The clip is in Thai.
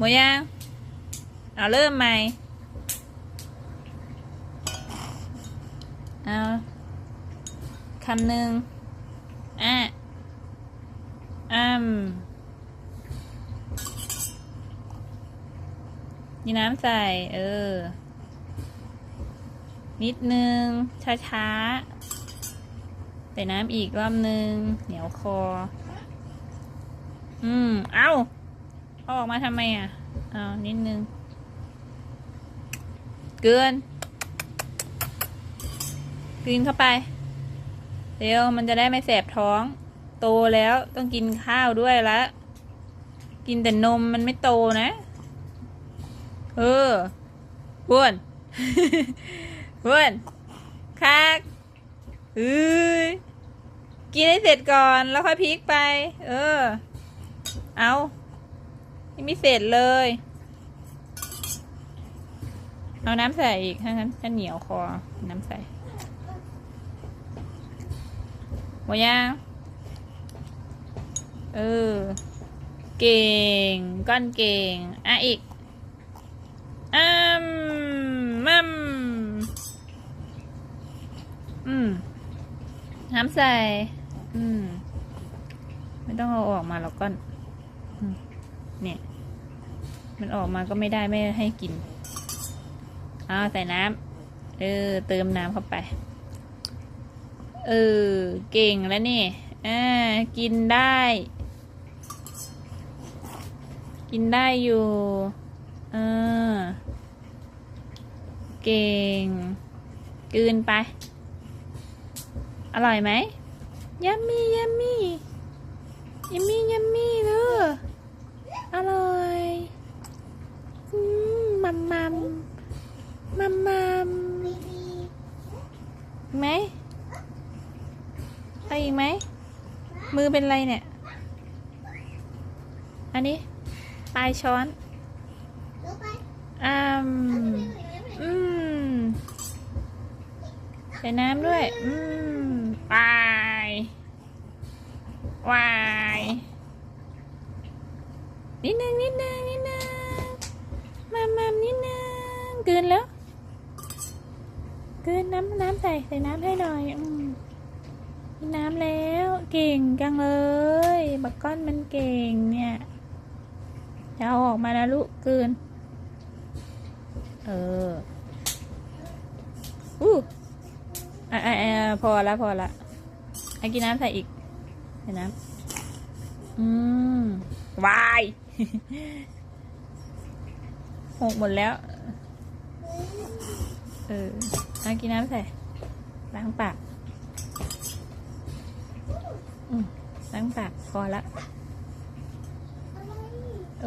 หมดยังเอาเริ่มใหม่เอาคำหนึ่งอะอ้ำนี่น้ำใส่ เออ นิดนึง ช้าๆ ใส่น้ำอีกรอบนึง เหนียวคอม เอาเอาออก มาทำไมอะเอานิดนึง เกินกินเข้าไป เร็วมันจะได้ไม่แสบท้อง โตแล้วต้องกินข้าวด้วยละกินแต่นมมันไม่โตนะ เออบ้วนบ้วนคักเอ้ยกินให้เสร็จก่อนแล้วค่อยพลิกไป เออ เอา ยังไม่เสร็จเลย เอาน้ำใส่อีกถ้างั้นจะเหนียวคอ น้ำใส่หมดยังเออ เก่ง ก้อนเก่ง อะอีกอ้มมัมอืมน้ำใส่ อืม ไม่ต้องเอาออกมาหรอกก้อนอเนี่ย มันออกมาก็ไม่ได้ไม่ให้กินเอาใส่น้ำเออ เติมน้ำเข้าไป เออ เก่งแล้วนี่อ่ากินได้ กินได้อยู่เออเก่งกืนไป อร่อยไหมยัมมี่ยัมมี่ยัมมี่ยัมมี่เลยอร่อยอืมมัมมัมมัมมัมอีกไหม ไปอีกไหม มือเป็นไรเนี่ย อันนี้ ปลายช้อนอืมอืมใส่น้ำด้วย อืมปลายวายนิดนึงนิดนึงนิดนึงมามานิดนึงเกินแล้วเกินน้ำน้ำใส่ใส่น้ำให้หน่อย อืม น้ำแล้วเก่งจังเลยบักก้อนมันเก่งเนี่ยจะเอาออกมาแล้วลูกเกินเอออู้อะอะอะพอละพอละไอ้กินน้ำใส่อีกใส่น้ำอืมวายหกหมดแล้ว เออเอากินน้ำใส่ล้างปาก อืมล้างปากพอละเอ